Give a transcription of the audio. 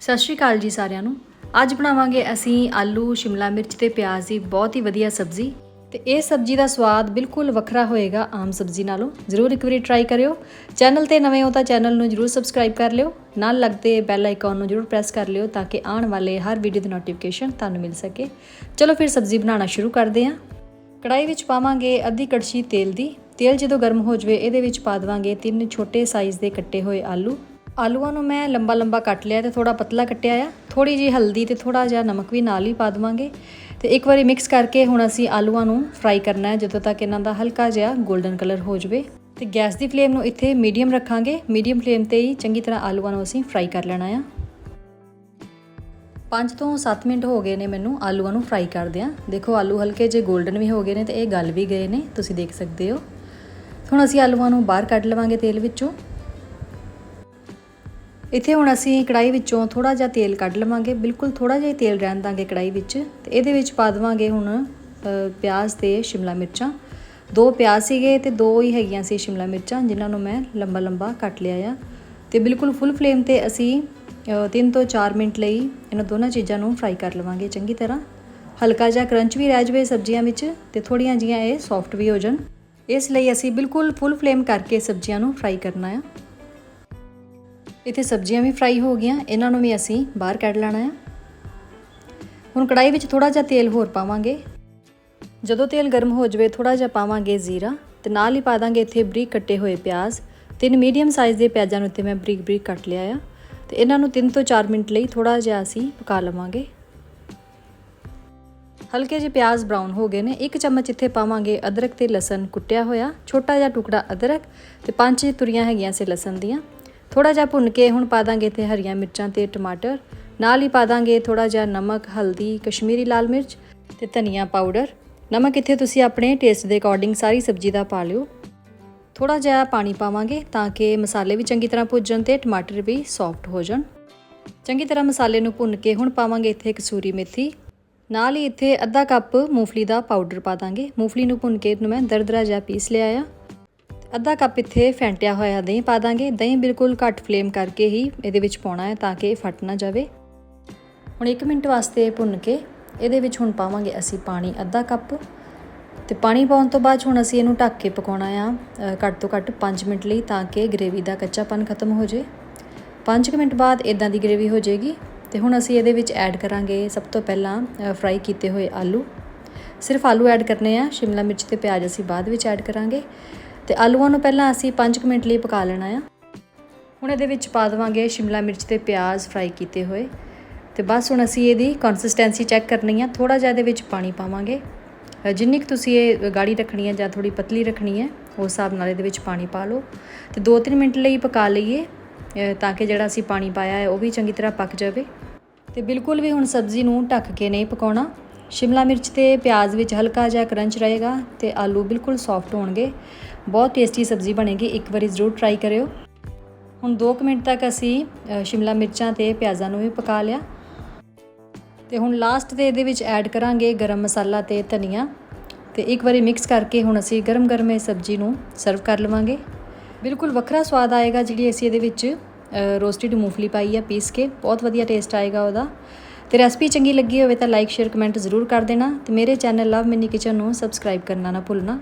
ਸਤਿ ਸ਼੍ਰੀ ਅਕਾਲ ਜੀ ਸਾਰਿਆਂ ਨੂੰ। ਅੱਜ ਬਣਾਵਾਂਗੇ ਅਸੀਂ ਆਲੂ, ਸ਼ਿਮਲਾ ਮਿਰਚ ਤੇ ਪਿਆਜ਼ ਦੀ ਬਹੁਤ ਹੀ ਵਧੀਆ ਸਬਜ਼ੀ। ਤੇ ਇਹ ਸਬਜ਼ੀ ਦਾ ਸਵਾਦ ਬਿਲਕੁਲ ਵੱਖਰਾ ਹੋਏਗਾ ਆਮ ਸਬਜ਼ੀ ਨਾਲੋਂ। ਜ਼ਰੂਰ ਇੱਕ ਵਾਰੀ ਟਰਾਈ ਕਰਿਓ। ਚੈਨਲ ਤੇ ਨਵੇਂ ਹੋ ਤਾਂ ਚੈਨਲ ਨੂੰ ਜ਼ਰੂਰ ਸਬਸਕ੍ਰਾਈਬ ਕਰ ਲਿਓ। ਨਾਲ ਲੱਗਦੇ ਬੈਲ ਆਈਕਨ ਨੂੰ ਜ਼ਰੂਰ ਪ੍ਰੈਸ ਕਰ ਲਿਓ ਤਾਂ ਕਿ ਆਉਣ ਵਾਲੇ ਹਰ ਵੀਡੀਓ ਦੀ ਨੋਟੀਫਿਕੇਸ਼ਨ ਤੁਹਾਨੂੰ ਮਿਲ ਸਕੇ। ਚਲੋ ਫਿਰ ਸਬਜ਼ੀ ਬਣਾਉਣਾ ਸ਼ੁਰੂ ਕਰਦੇ ਹਾਂ। ਕੜਾਈ ਵਿੱਚ ਪਾਵਾਂਗੇ ਅੱਧੀ ਕੜਛੀ ਤੇਲ ਦੀ। ਤੇਲ ਜਦੋਂ ਗਰਮ ਹੋ ਜਾਵੇ, ਇਹਦੇ ਵਿੱਚ ਪਾ ਦੇਵਾਂਗੇ ਤਿੰਨ ਛੋਟੇ ਸਾਈਜ਼ ਦੇ ਕੱਟੇ ਹੋਏ ਆਲੂ। ਆਲੂਆਂ ਨੂੰ ਮੈਂ ਲੰਬਾ ਲੰਬਾ ਕੱਟ ਲਿਆ ਤੇ ਥੋੜਾ ਪਤਲਾ ਕੱਟਿਆ ਆ। ਥੋੜੀ ਜੀ ਹਲਦੀ ਤੇ ਥੋੜਾ ਜਿਹਾ ਨਮਕ ਵੀ ਨਾਲ ਹੀ ਪਾ ਦੇਵਾਂਗੇ। ਤੇ ਇੱਕ ਵਾਰੀ ਮਿਕਸ ਕਰਕੇ ਹੁਣ ਅਸੀਂ ਆਲੂਆਂ ਨੂੰ ਫਰਾਈ ਕਰਨਾ ਹੈ, ਜਦੋਂ ਤੱਕ ਇਹਨਾਂ ਦਾ ਹਲਕਾ ਜਿਹਾ 골ਡਨ ਕਲਰ ਹੋ ਜਾਵੇ। ਤੇ ਗੈਸ ਦੀ ਫਲੇਮ ਨੂੰ ਇੱਥੇ ਮੀਡੀਅਮ ਰੱਖਾਂਗੇ। ਮੀਡੀਅਮ ਫਲੇਮ ਤੇ ਹੀ ਚੰਗੀ ਤਰ੍ਹਾਂ ਆਲੂਆਂ ਨੂੰ ਅਸੀਂ ਫਰਾਈ ਕਰ ਲੈਣਾ ਆ। 5 ਤੋਂ 7 ਮਿੰਟ ਹੋ ਗਏ ਨੇ ਮੈਨੂੰ ਆਲੂਆਂ ਨੂੰ ਫਰਾਈ ਕਰਦਿਆਂ। ਦੇਖੋ ਆਲੂ ਹਲਕੇ ਜੇ 골ਡਨ ਵੀ ਹੋ ਗਏ ਨੇ ਤੇ ਇਹ ਗਲ ਵੀ ਗਏ ਨੇ, ਤੁਸੀਂ ਦੇਖ ਸਕਦੇ ਹੋ। ਹੁਣ ਅਸੀਂ ਆਲੂਆਂ ਨੂੰ ਬਾਹਰ ਕੱਢ ਲਵਾਂਗੇ ਤੇਲ ਵਿੱਚੋਂ। ਇੱਥੇ ਹੁਣ ਅਸੀਂ ਕੜਾਈ ਵਿੱਚੋਂ ਥੋੜਾ ਜਿਹਾ ਤੇਲ ਕੱਢ ਲਵਾਂਗੇ, ਬਿਲਕੁਲ ਥੋੜਾ ਜਿਹਾ ਤੇਲ ਰਹਿਣ ਦਾਂਗੇ ਕੜਾਈ ਵਿੱਚ। ਤੇ ਇਹਦੇ ਵਿੱਚ ਪਾ ਦੇਵਾਂਗੇ ਹੁਣ ਪਿਆਜ਼ ਤੇ ਸ਼ਿਮਲਾ ਮਿਰਚਾਂ। ਦੋ ਪਿਆਜ਼ ਸੀਗੇ ਤੇ ਦੋ ਹੀ ਹੈਗੀਆਂ ਸੀ ਸ਼ਿਮਲਾ ਮਿਰਚਾਂ, ਜਿਨ੍ਹਾਂ ਨੂੰ ਮੈਂ ਲੰਬਾ ਲੰਬਾ ਕੱਟ ਲਿਆ ਆ। ਤੇ ਬਿਲਕੁਲ ਫੁੱਲ ਫਲੇਮ ਤੇ ਅਸੀਂ 3 ਤੋਂ 4 ਮਿੰਟ ਲਈ ਇਹਨਾਂ ਦੋਨਾਂ ਚੀਜ਼ਾਂ ਨੂੰ ਫਰਾਈ ਕਰ ਲਵਾਂਗੇ ਚੰਗੀ ਤਰ੍ਹਾਂ। ਹਲਕਾ ਜਿਹਾ ਕਰੰਚ ਵੀ ਰਹਿ ਜਾਵੇ ਸਬਜ਼ੀਆਂ ਵਿੱਚ ਤੇ ਥੋੜੀਆਂ ਜੀਆਂ ਇਹ ਸੌਫਟ ਵੀ ਹੋ ਜਾਣ। ਇਸ ਲਈ ਅਸੀਂ ਬਿਲਕੁਲ ਫੁੱਲ ਫਲੇਮ ਕਰਕੇ ਸਬਜ਼ੀਆਂ ਨੂੰ ਫਰਾਈ ਕਰਨਾ ਆ। ਇੱਥੇ ਸਬਜ਼ੀਆਂ ਵੀ ਫਰਾਈ ਹੋ ਗਈਆਂ, ਇਹਨਾਂ ਨੂੰ ਵੀ ਅਸੀਂ ਬਾਹਰ ਕੱਢ ਲੈਣਾ ਹੈ ਹੁਣ ਕੜਾਈ ਵਿੱਚ ਥੋੜਾ ਜਿਹਾ ਤੇਲ ਹੋਰ ਪਾਵਾਂਗੇ। ਜਦੋਂ ਤੇਲ ਗਰਮ ਹੋ ਜਾਵੇ ਥੋੜਾ ਜਿਹਾ ਪਾਵਾਂਗੇ ਜ਼ੀਰਾ ਤੇ ਨਾਲ ਹੀ ਪਾ ਦਾਂਗੇ ਇੱਥੇ ਬਰੀਕ ਕੱਟੇ ਹੋਏ ਪਿਆਜ਼। ਤਿੰਨ ਮੀਡੀਅਮ ਸਾਈਜ਼ ਦੇ ਪਿਆਜ਼ਾਂ ਨੂੰ ਇੱਥੇ ਮੈਂ ਬਰੀਕ ਬਰੀਕ ਕੱਟ ਲਿਆ ਆ। ਤੇ ਇਹਨਾਂ ਨੂੰ 3 ਤੋਂ 4 ਮਿੰਟ ਲਈ ਥੋੜਾ ਜਿਹਾ ਅਸੀਂ ਪਕਾ ਲਵਾਂਗੇ। ਹਲਕੇ ਜਿਹੇ ਪਿਆਜ਼ ਬਰਾਊਨ ਹੋ ਗਏ ਨੇ, ਇੱਕ ਚਮਚ ਇੱਥੇ ਪਾਵਾਂਗੇ ਅਦਰਕ ਤੇ ਲਸਣ ਕੁੱਟਿਆ ਹੋਇਆ, ਛੋਟਾ ਜਿਹਾ ਟੁਕੜਾ ਅਦਰਕ ਤੇ ਪੰਜ ਤੁਰੀਆਂ ਹੈਗੀਆਂ ਸੇ ਲਸਣ ਦੀਆਂ। ਥੋੜਾ ਜਿਹਾ ਭੁੰਨ ਕੇ ਹੁਣ ਪਾ ਦਾਂਗੇ ਇੱਥੇ ਹਰੀਆਂ ਮਿਰਚਾਂ ਤੇ ਟਮਾਟਰ। ਨਾਲ ਹੀ ਪਾ ਦਾਂਗੇ ਥੋੜਾ ਜਿਹਾ ਨਮਕ, ਹਲਦੀ, ਕਸ਼ਮੀਰੀ ਲਾਲ ਮਿਰਚ ਤੇ ਧਨੀਆ ਪਾਊਡਰ। ਨਮਕ ਇੱਥੇ ਤੁਸੀਂ ਆਪਣੇ ਟੇਸਟ ਦੇ ਅਕੋਰਡਿੰਗ ਸਾਰੀ ਸਬਜ਼ੀ ਦਾ ਪਾ ਲਿਓ। ਥੋੜਾ ਜਿਹਾ ਪਾਣੀ ਪਾਵਾਂਗੇ ਤਾਂ ਕਿ ਮਸਾਲੇ ਵੀ ਚੰਗੀ ਤਰ੍ਹਾਂ ਭੁੱਜਣ ਤੇ ਟਮਾਟਰ ਵੀ ਸੌਫਟ ਹੋ ਜਾਣ। ਚੰਗੀ ਤਰ੍ਹਾਂ ਮਸਾਲੇ ਨੂੰ ਭੁੰਨ ਕੇ ਹੁਣ ਪਾਵਾਂਗੇ ਇੱਥੇ ਕਸੂਰੀ ਮੇਥੀ। ਨਾਲ ਹੀ ਇੱਥੇ ਅੱਧਾ ਕੱਪ ਮੂੰਗਫਲੀ ਦਾ ਪਾਊਡਰ ਪਾ ਦਾਂਗੇ। ਮੂੰਗਫਲੀ ਨੂੰ ਭੁੰਨ ਕੇ ਇਹਨੂੰ ਮੈਂ ਦਰਦਰਾ ਜਿਹਾ ਪੀਸ ਲਿਆ ਆ। ਅੱਧਾ ਕੱਪ ਇੱਥੇ ਫੈਂਟਿਆ ਹੋਇਆ ਦਹੀਂ ਪਾ ਦਾਂਗੇ। ਦਹੀਂ ਬਿਲਕੁਲ ਘੱਟ ਫਲੇਮ ਕਰਕੇ ਹੀ ਇਹਦੇ ਵਿੱਚ ਪਾਉਣਾ ਹੈ ਤਾਂ ਕਿ ਇਹ ਫਟ ਨਾ ਜਾਵੇ। ਹੁਣ 1 ਮਿੰਟ ਵਾਸਤੇ ਭੁੰਨ ਕੇ ਇਹਦੇ ਵਿੱਚ ਹੁਣ ਪਾਵਾਂਗੇ ਅਸੀਂ ਪਾਣੀ ਅੱਧਾ ਕੱਪ। ਤੇ ਪਾਣੀ ਪਾਉਣ ਤੋਂ ਬਾਅਦ ਹੁਣ ਅਸੀਂ ਇਹਨੂੰ ਢੱਕ ਕੇ ਪਕਾਉਣਾ ਆ ਘੱਟ ਤੋਂ ਘੱਟ 5 ਮਿੰਟ ਲਈ ਤਾਂ ਕਿ ਗ੍ਰੇਵੀ ਦਾ ਕੱਚਾਪਨ ਖਤਮ ਹੋ ਜੇ 5 ਮਿੰਟ ਬਾਅਦ ਇਦਾਂ ਦੀ ਗ੍ਰੇਵੀ ਹੋ ਜਾਏਗੀ। ਤੇ ਹੁਣ ਅਸੀਂ ਇਹਦੇ ਵਿੱਚ ਐਡ ਕਰਾਂਗੇ ਸਭ ਤੋਂ ਪਹਿਲਾਂ ਫਰਾਈ ਕੀਤੇ ਹੋਏ ਆਲੂ। ਸਿਰਫ ਆਲੂ ਐਡ ਕਰਨੇ ਆ, ਸ਼ਿਮਲਾ ਮਿਰਚ ਤੇ ਪਿਆਜ਼ ਅਸੀਂ ਬਾਅਦ ਵਿੱਚ ਐਡ ਕਰਾਂਗੇ। ਤੇ ਆਲੂਆਂ ਨੂੰ ਪਹਿਲਾਂ ਅਸੀਂ 5 ਮਿੰਟ ਲਈ ਪਕਾ ਲੈਣਾ ਆ। ਹੁਣ ਇਹਦੇ ਵਿੱਚ ਪਾ ਦੇਵਾਂਗੇ ਸ਼ਿਮਲਾ ਮਿਰਚ ਤੇ ਪਿਆਜ਼ ਫਰਾਈ ਕੀਤੇ ਹੋਏ। ਤੇ ਬਸ ਹੁਣ ਅਸੀਂ ਇਹਦੀ ਕੰਸਿਸਟੈਂਸੀ ਚੈੱਕ ਕਰਨੀ ਆ। ਥੋੜਾ ਜਿਹਾ ਇਹਦੇ ਵਿੱਚ ਪਾਣੀ ਪਾਵਾਂਗੇ। ਜਿੰਨੀ ਕੁ ਤੁਸੀਂ ਇਹ ਗਾੜੀ ਰੱਖਣੀ ਹੈ ਜਾਂ ਥੋੜੀ ਪਤਲੀ ਰੱਖਣੀ ਹੈ ਉਸ ਹਿਸਾਬ ਨਾਲ ਇਹਦੇ ਵਿੱਚ ਪਾਣੀ ਪਾ ਲਓ। ਤੇ 2-3 ਮਿੰਟ ਲਈ ਪਕਾ ਲਈਏ ਤਾਂ ਕਿ ਜਿਹੜਾ ਅਸੀਂ ਪਾਣੀ ਪਾਇਆ ਹੈ ਉਹ ਵੀ ਚੰਗੀ ਤਰ੍ਹਾਂ ਪੱਕ ਜਾਵੇ। ਤੇ ਬਿਲਕੁਲ ਵੀ ਹੁਣ ਸਬਜ਼ੀ ਨੂੰ ਢੱਕ ਕੇ ਨਹੀਂ ਪਕਾਉਣਾ। ਸ਼ਿਮਲਾ ਮਿਰਚ ਤੇ ਪਿਆਜ਼ ਵਿੱਚ ਹਲਕਾ ਜਿਹਾ ਕਰੰਚ ਰਹੇਗਾ ਤੇ ਆਲੂ ਬਿਲਕੁਲ ਸੌਫਟ ਹੋਣਗੇ। ਬਹੁਤ ਟੇਸਟੀ ਸਬਜ਼ੀ ਬਣੇਗੀ, ਇੱਕ ਵਾਰੀ ਜ਼ਰੂਰ ਟਰਾਈ ਕਰਿਓ। ਹੁਣ 2 ਮਿੰਟ ਤੱਕ ਅਸੀਂ ਸ਼ਿਮਲਾ ਮਿਰਚਾਂ ਤੇ ਪਿਆਜ਼ਾਂ ਨੂੰ ਵੀ ਪਕਾ ਲਿਆ। ਤੇ ਹੁਣ ਲਾਸਟ ਤੇ ਇਹਦੇ ਵਿੱਚ ਐਡ ਕਰਾਂਗੇ ਗਰਮ ਮਸਾਲਾ ਤੇ ਧਨੀਆ। ਤੇ ਇੱਕ ਵਾਰੀ ਮਿਕਸ ਕਰਕੇ ਹੁਣ ਅਸੀਂ ਗਰਮ-ਗਰਮ ਇਹ ਸਬਜ਼ੀ ਨੂੰ ਸਰਵ ਕਰ ਲਵਾਂਗੇ। ਬਿਲਕੁਲ ਵੱਖਰਾ ਸਵਾਦ ਆਏਗਾ ਜਿਹੜੀ ਅਸੀਂ ਇਹਦੇ ਵਿੱਚ ਰੋਸਟਡ ਮੂੰਗਫਲੀ ਪਾਈ ਆ ਪੀਸ ਕੇ। ਬਹੁਤ ਵਧੀਆ ਟੇਸਟ ਆਏਗਾ ਉਹਦਾ। ਤੇ ਰੈਸਪੀ ਚੰਗੀ ਲੱਗੀ ਹੋਵੇ ਤਾਂ ਲਾਈਕ ਸ਼ੇਅਰ ਕਮੈਂਟ ਜ਼ਰੂਰ ਕਰ ਦੇਣਾ ਤੇ ਮੇਰੇ ਚੈਨਲ ਲਵ ਮਿੰਨੀ ਕਿਚਨ ਨੂੰ ਸਬਸਕ੍ਰਾਈਬ ਕਰਨਾ ਨਾ ਭੁੱਲਣਾ।